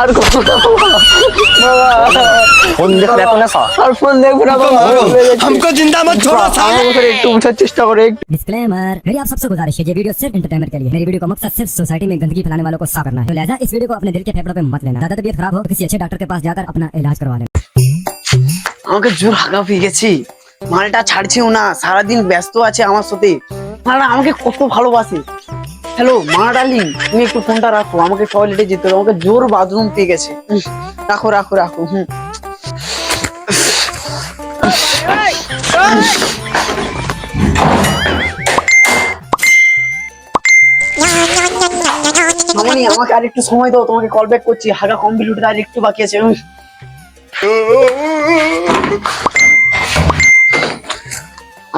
আর কত বাবা ফোন দেখে এত নেশা আর ফোন দেখবো না বাবা हमको जिंदा मत छोड़ो আমার কথা একটু বুঝার চেষ্টা করে একটু डिस्क्लेमर मेरी आप सबसे गुजारिश है ये वीडियो सिर्फ एंटरटेनमेंट के लिए है। मेरी वीडियो का मकसद सिर्फ सोसाइटी में गंदगी फैलाने वालों को साफ करना है तो लिहाजा इस वीडियो को अपने दिल के फेफड़ों पे मत लेना ज्यादा तबीयत खराब हो तो किसी अच्छे डॉक्टर के पास जाकर अपना इलाज करवा लेना আমাকে জোর হাগা পেয়ে গেছি মালটা ছাড়ছেও না সারাদিন ব্যস্ত আছে আমার সাথে মালটা আমাকে কত ভালোবাসে হ্যালো মা ডার্লিং, তুমি একটু ফোনটা রাখো, আমাকে টয়লেটে যেতে হবে, আমাকে জোর বাথরুম পেয়ে গেছে। রাখো রাখো রাখো, হুম। মামনি, আমাকে আর একটু সময় দাও, তোমাকে কল ব্যাক করছি, হাগা কমপ্লিট আর একটু বাকি আছে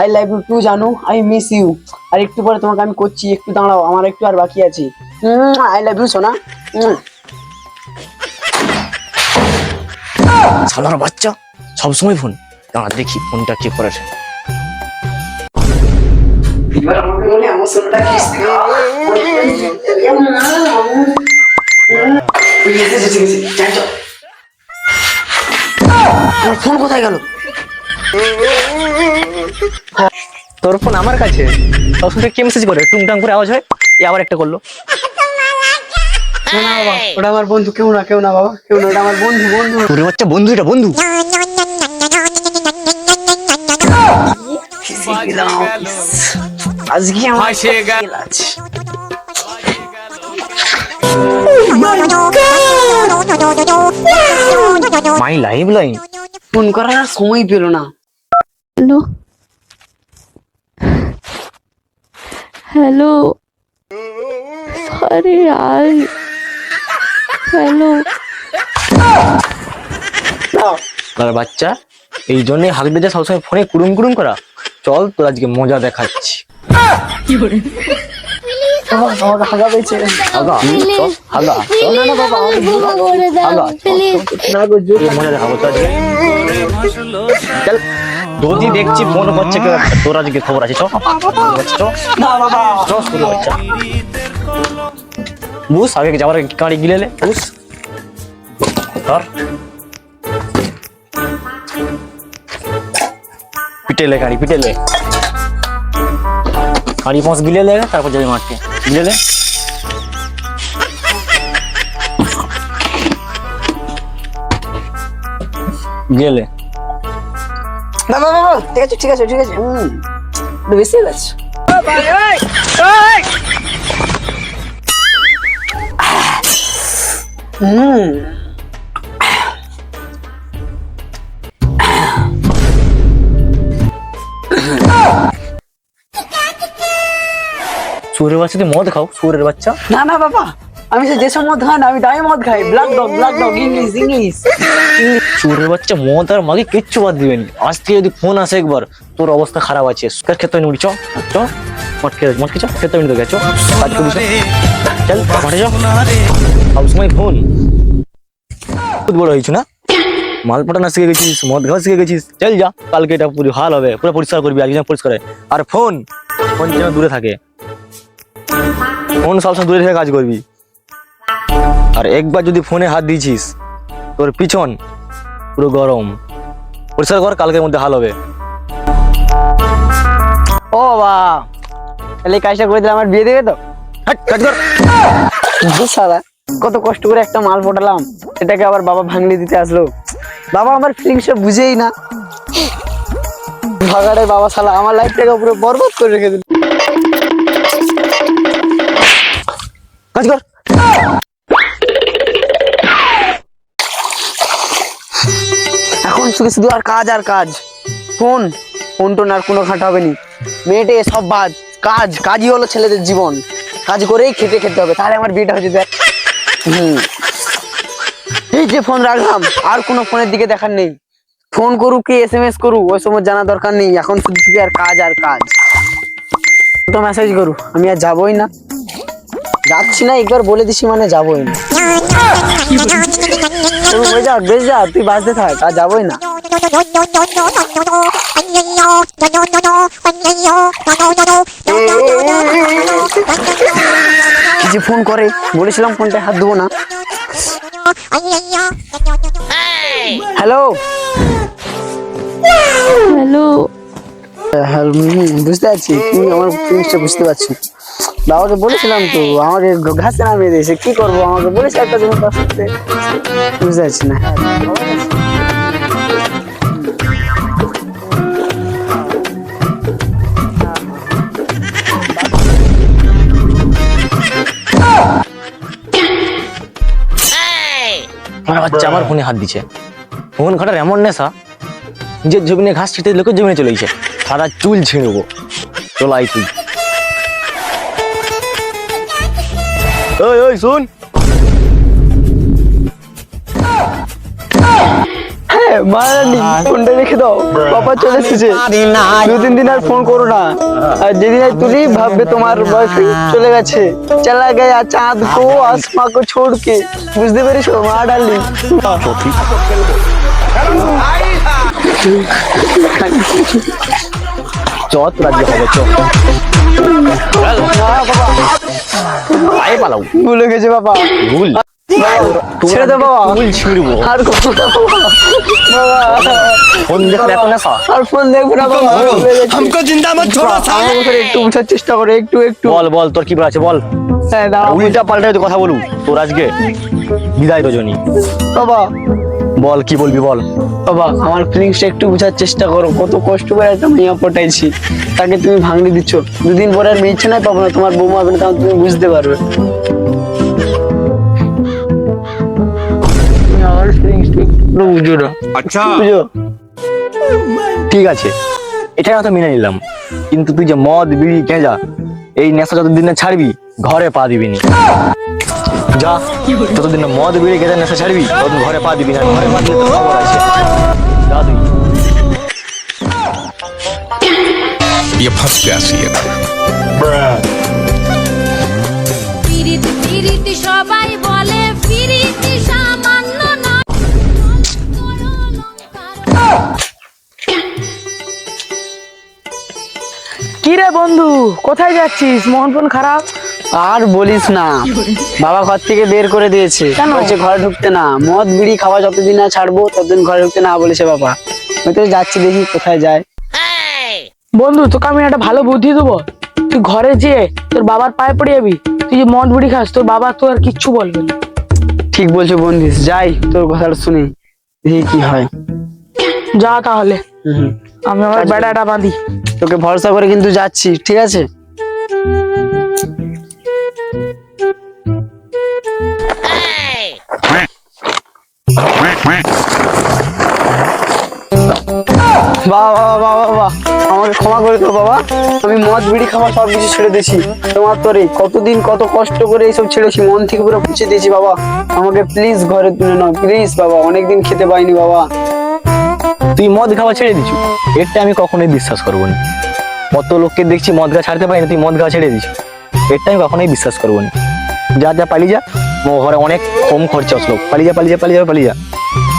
আই লাভ ইউ টু জানো আই মিস ইউ আর একটু পরে তোমাকে আমি করছি একটু দাঁড়াও আমার একটু আর বাকি আছে। আই লাভ ইউ সোনা। উম। শালার বাচ্চা সবসময় ফোন। দাঁড়া দেখি ফোনটা কে করেছে এবার আমাকে বলে আমার সোনাটা ফোন কোথায় গেল? তোর ফোন আমার কাছে। সবসময় কে মেসেজ করে টুংটাং করে আওয়াজ হয় এ আবার একটা করল। না না বাবা ওটা আমার বন্ধু কেউ না কেউ না বাবা কেউ না ওটা আমার বন্ধু বন্ধু। তোর বাচ্চা বন্ধু এটা বন্ধু। আজকে আমার। খেল আছে। মাই লাইভ লাইন ফোন করার আর সময় পেল না। হ্যালো হ্যালো আরে यार হ্যালো তার বাচ্চা এই জন্যই হাঁক দিয়ে সবসময় ফোনে কুড়ুম কুড়ুম করা চল তোর আজকে মজা দেখাচ্ছি মজা দেখাবো তো আজকে চল যদি দেখছি ফোন করছে কেউ একটা, তোর আজকে খবর আছে চ চ না বাবা চ শুরু বাচ্চা বুঝ আগে যাওয়ার আগে গাড়ি গিলে লে বুঝ ধর পিটেলে গাড়ি পিটেলে গাড়ি পাঁচ গিলে লে তারপর যাবি মাঠকে গিলে লে গেলে না বাবা ঠিক আছে ঠিক আছে ঠিক আছে। হুম। বেশি গেছে। হুম। সুরের বাচ্চা তুই মদ খাও সুরের বাচ্চা। না না বাবা আমি সে যে মদ খাই না আমি ডাই মদ খাই। Black dog black dog English English চোরের বাচ্চা মদ আর মাকে কিচ্ছু বাদ দিবেন আজ থেকে যদি ফোন আসে একবার, তোর অবস্থা খারাপ আছে। সুখের ক্ষেত্রে নিবি চ চ মটকে মটকে চ ক্ষেত্রে নিতে গেছো কাজ করবি। চল। মাঠে চ সবসময় ফোন। খুব বড় হয়েছো না? মাল পটানা শিখে গেছিস, মদ খাওয়া শিখে গেছিস? চল যা, কালকে এটা পুরো হাল হবে, পুরো পরিষ্কার করবি, আজকে পরিষ্কার আর ফোন ফোন যেন দূরে থাকে। ফোন সবসময় দূরে থেকে কাজ করবি। আর একবার যদি ফোনে হাত দিয়েছিস, তোর পিছন পুরো গরম। পরিষ্কার কর কালকের মধ্যে হাল হবে। ও বাবা তাহলে কাজটা করে দিলে আমার বিয়ে দেবে তো? সারা কত কষ্ট করে একটা মাল ফোটালাম এটাকে আবার বাবা ভাঙলি দিতে আসলো। বাবা আমার ফিলিংসটা বুঝেই না। ভাগাড়ে বাবা শালা আমার লাইফটাকে পুরো বরবাদ করে রেখে দিল। কাজ কর। শুধু শুধু আর কাজ আর কাজ। ফোন ফোন টোন আর কোনো ঘাটা হবে নি। মেয়েটে সব বাদ, কাজ, কাজই হলো ছেলেদের জীবন। কাজ করেই খেতে খেতে হবে, তাহলে আমার বিয়েটা হচ্ছে দেখ। হুম। এই যে ফোন রাখলাম, আর কোনো ফোনের দিকে দেখার নেই। ফোন করুক কি এস এম এস করু ওই সময় জানা দরকার নেই, এখন শুধু শুধু আর কাজ আর কাজ। তো মেসেজ করু আমি আর যাবোই না। যাচ্ছি না একবার বলে দিছি মানে যাবোই না। হয়ে যা বেশ যা তুই বাঁচতে থাক আর যাবোই না। যে ফোন করে? বলেছিলাম ফোনটা হাত দেবো না। হ্যালো হ্যালো হ্যাঁ, বুঝতে পারছি তুমি আমার ফিলিংসটা বুঝতে পারছি। বাবাকে বলেছিলাম তো আমাকে ঘাসে নামিয়ে দিয়েছে কি করব? আমাকে বলেছে একটা জিনিস করতে। বুঝতে পারছি না। আমার বাচ্চা আমার ফোনে হাত দিছে। ফোন ঘাটার এমন নেশা নিজের জমিনে ঘাস ছিটে লোকের জমিনে চলে গেছে। সারা চুল ছিঁড়বো চলাই তুই। ওই ওই শুন। হ্যাঁ ফোনটা রেখে দাও। বাবা চলে এসেছে। দু তিন দিন আর ফোন করো না। আর যেদিন আর তুলি ভাববে তোমার বয়ফ্রেন্ড চলে গেছে। চলা গয়া চাঁদ কো আসমা কো ছোড় কে বুঝতে পেরেছ? মা ডালি। চ তোর আজকে হবে চ পায়ে পালাও ভুলে গেছে বাবা ভুল ছেড়ে দে বাবা চুল ছিঁড়বো আর কত বাবা ফোন দেখলে এত নেশা আর ফোন দেখবো না বাবা ভুলে গেছি। हमको जिंदा मत छोड़ो আমার साले মুখে একটু বুঝার চেষ্টা করো একটু একটু বল বল তোর কি বলার আছে বল হ্যাঁ দাঁড়াও উল্টা পাল্টা তুই কথা বলু তোর আজকে বিদায় রজনী বাবা বল কি বলবি বল? বাবা আমার ফিলিংসটা একটু বোঝার চেষ্টা করো। কত কষ্ট করে একটা মেয়া পটাইছি তাকে তুমি ভাঙলে দিচ্ছ। দুদিন পরে আর মেয়ে না পাবো না তোমার বউ হবে না তুমি বুঝতে পারবে। আমার আচ্ছা। ঠিক আছে। এটা কথা মেনে নিলাম। কিন্তু তুই যে মদ বিড়ি গেঁজা এই নেশা যতদিন না ছাড়বি ঘরে পা দিবি নি যা যতদিন না মদ বিড়ি গেঁজা নেশা ছাড়বি ততদিন ঘরে পা দিবি না ঘরে পা দিলে তো খবর আছে যা তুই ये फंस गया सी পিরিতি কি রে বন্ধু কোথায় যাচ্ছিস? মন ফোন খারাপ? আর বলিস না বাবা ঘর থেকে বের করে দিয়েছে? বলছে ঘরে ঢুকতে না মদ বিড়ি খাওয়া যতদিন না ছাড়বো ততদিন ঘরে ঢুকতে না বলেছে বাবা। আমি তো যাচ্ছি দেখি কোথায় যায়। বন্ধু তোকে আমি একটা ভালো বুদ্ধি দেবো। তুই ঘরে যেয়ে তোর বাবার পায়ে পড়ে যাবি। তুই যে মদ বুড়ি খাস তোর বাবা তো আর কিচ্ছু বলবে না। ঠিক বলছো বন্দিস যাই তোর কথাটা শুনি দেখি কি হয়। যা তাহলে। আমি আমার বেড়াটা বাঁধি। তোকে ভরসা করে কিন্তু যাচ্ছি, ঠিক আছে? ক্ষমা করে দাও, বাবা। আমি মদ, বিড়ি খাওয়া ছেড়ে দিয়েছি। তোমার তোরে কতদিন কত কষ্ট করে এইসব ছেড়েছি, মন থেকে পুরো দিয়েছি, বাবা। আমাকে প্লিজ ঘরে তুলে নাও প্লিজ বাবা। অনেকদিন খেতে পাইনি, বাবা। তুই মদ খাওয়া ছেড়ে দিছু এটা আমি কখনোই বিশ্বাস করব না। কত লোককে দেখছি মদ খাওয়া ছাড়তে পারি না তুই মদ খাওয়া ছেড়ে দিছু এটা আমি কখনোই বিশ্বাস করব না। যা যা পালিয়ে যা। ঘরে অনেক কম খরচা আসলো পালিয়ে যা পালিয়ে যা পালিয়ে যা পালিয়ে যা।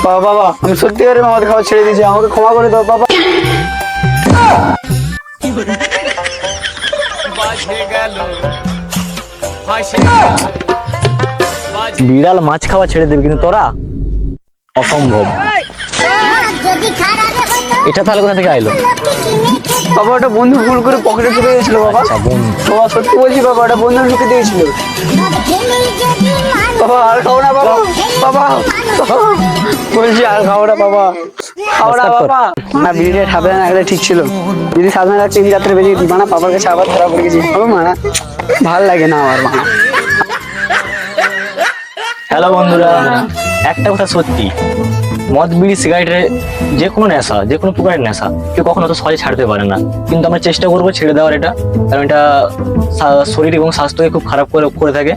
বাবা বাবা আমি সত্যিকারের মদ খাওয়া ছেড়ে দিয়েছি আমাকে ক্ষমা করে দাও বাবা। বিড়াল মাছ খাওয়া ছেড়ে দেবে কিন্তু তোরা? অসম্ভব। এটা তাহলে কোথা থেকে আইলো? বাবা ওটা বন্ধু ভুল করে পকেটে ঢুকে দিয়েছিল বাবা। আচ্ছা বাবা সত্যি বলছি বাবা ওটা বন্ধু ঢুকে দিয়েছিল। বাবা আর খাও না বাবা। বাবা বলছি আর খাও না বাবা। খাও না। বাবা। না বিড়িটা ঠাবে না রাখলে ঠিক ছিল। যদি সাধারণ রাখতে তিন রাত্রে বেরিয়ে দিই মানা বাবার কাছে আবার ধরা পড়ে গেছি। হবে মানা ভালো লাগে না আমার মা হ্যালো বন্ধুরা একটা কথা সত্যি। মদ, বিড়ি সিগারেটের যে কোনো নেশা যে কোনো প্রকারের নেশা কেউ কখনো তো সহজে ছাড়তে পারে না। কিন্তু আমরা চেষ্টা করব ছেড়ে দেওয়ার এটা, কারণ এটা শরীর এবং স্বাস্থ্যকে খুব খারাপ করে করে থাকে।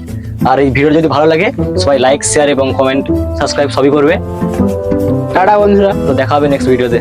আর এই ভিডিও যদি ভালো লাগে, সবাই লাইক শেয়ার এবং কমেন্ট সাবস্ক্রাইব সবই করবে। টাটা বন্ধুরা, তো দেখা হবে নেক্সট ভিডিওতে